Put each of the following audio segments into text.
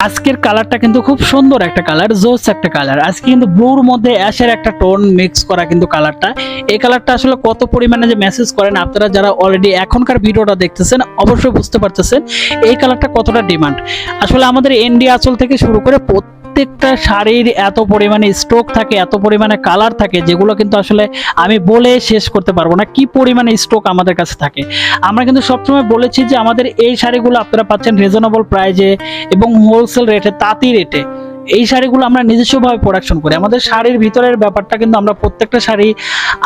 আজকের কালারটা কিন্তু খুব সুন্দর একটা কালার, জোস একটা কালার। আজকে কিন্তু ব্লুর মধ্যে অ্যাশের একটা টোন মিক্স করা কিন্তু কালারটা। এই কালারটা আসলে কত পরিমাণে যে মেসেজ করেন আপনারা যারা অলরেডি এখনকার ভিডিওটা দেখতেছেন, অবশ্যই বুঝতে পারতেছেন এই কালারটা কতটা ডিমান্ড আসলে আমাদের এনডিয়া আঁচল থেকে শুরু করে প্রত্যেকটা শাড়ির এত পরিমাণে স্টক থাকে, এত পরিমাণে কালার থাকে, যেগুলো কিন্তু আসলে আমি বলে শেষ করতে পারব না কি পরিমাণে স্টক আমাদের কাছে থাকে। আমরা কিন্তু সবসময় বলেছি যে আমাদের এই শাড়িগুলো আপনারা পাচ্ছেন রিজনেবল প্রাইজে এবং হোলসেল রেটে তাঁতি রেটে এই শাড়িগুলো আমরা নিজস্বভাবে প্রোডাকশন করি। আমাদের শাড়ির ভিতরের ব্যাপারটা কিন্তু আমরা প্রত্যেকটা শাড়ি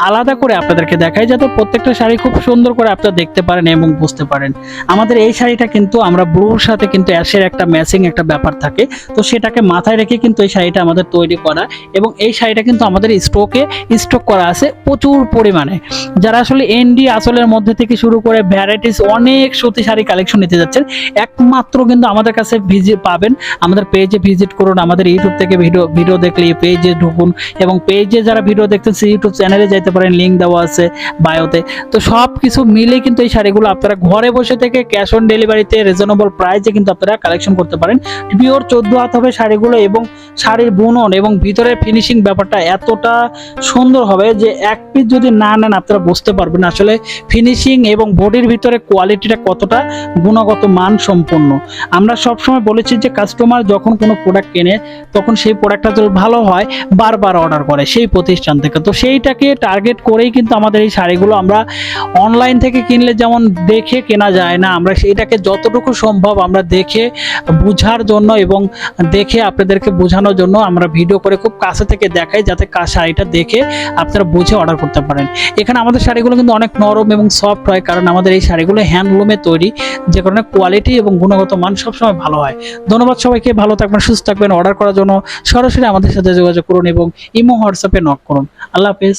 আলাদা করে আপনাদেরকে দেখাই, যাতে প্রত্যেকটা শাড়ি খুব সুন্দর করে আপনারা দেখতে পারেন এবং বুঝতে পারেন। আমাদের এই শাড়িটা কিন্তু আমরা ব্লুর সাথে কিন্তু অ্যাশের একটা ম্যাচিং একটা ব্যাপার থাকে। তো সেটাকে মাথায় রেখে কিন্তু এই শাড়িটা আমাদের তৈরি করা এবং এই শাড়িটা কিন্তু আমাদের স্টকে স্টক করা আছে প্রচুর পরিমাণে। যারা আসলে এনডি আসলের মধ্যে থেকে শুরু করে ভ্যারাইটিস অনেক সুতি শাড়ি কালেকশন নিতে যাচ্ছেন, একমাত্র কিন্তু আমাদের কাছে ভিজিট পাবেন। আমাদের পেজে ভিজিট করুন আমাদের ইউটিউব থেকে ভিডিও ভিডিও দেখলে পেজে ঢুকুন এবং পেজে যারা ভিডিও দেখতেন সেই ইউটিউব চ্যানেলে যাইতে পারেন লিঙ্ক দেওয়া আছে বায়োতে তো সব কিছু মিলে কিন্তু এই শাড়িগুলো আপনারা ঘরে বসে থেকে ক্যাশ অন ডেলিভারিতে রিজনেবল প্রাইসে কিন্তু আপনারা কালেকশন করতে পারেন। পিওর চোদ্দ হাত হবে শাড়িগুলো এবং শাড়ির বুনন এবং ভিতরের ফিনিশিং ব্যাপারটা এতটা সুন্দর হবে যে এক পিস যদি না নেন আপনারা বুঝতে পারবেন আসলে ফিনিশিং এবং বডির ভিতরে কোয়ালিটিটা কতটা, গুণগত মান সম্পন্ন। আমরা সবসময় বলেছি যে কাস্টমার যখন কোনো প্রোডাক্ট কেনে তখন সেই প্রোডাক্টটা যদি ভালো হয়, বারবার অর্ডার করে সেই প্রতিষ্ঠান থেকে। তো সেইটাকে টার্গেট করেই কিন্তু আমাদের এই শাড়িগুলো আমরা অনলাইন থেকে কিনলে যেমন দেখে কেনা যায় না, আমরা সেইটাকে যতটুকু সম্ভব আমরা দেখে বুঝার জন্য এবং দেখে আপনাদেরকে বোঝানোর জন্য আমরা ভিডিও করে খুব কাছে থেকে দেখাই যাতে শাড়িটা দেখে আপনারা বুঝে অর্ডার করতে পারেন। এখানে আমাদের শাড়িগুলো কিন্তু অনেক নরম এবং সফট হয় কারণ আমাদের এই শাড়িগুলো হ্যান্ডলুমে তৈরি, যে কারণে কোয়ালিটি এবং গুণগত মান সবসময় ভালো হয়। ধন্যবাদ সবাইকে, ভালো থাকবেন, সুস্থ থাকবেন অর্ডার করার জন্য সরাসরি আমাদের সাথে যোগাযোগ করুন এবং ইমো হোয়াটসঅ্যাপে নক করুন। আল্লাহ হাফেজ।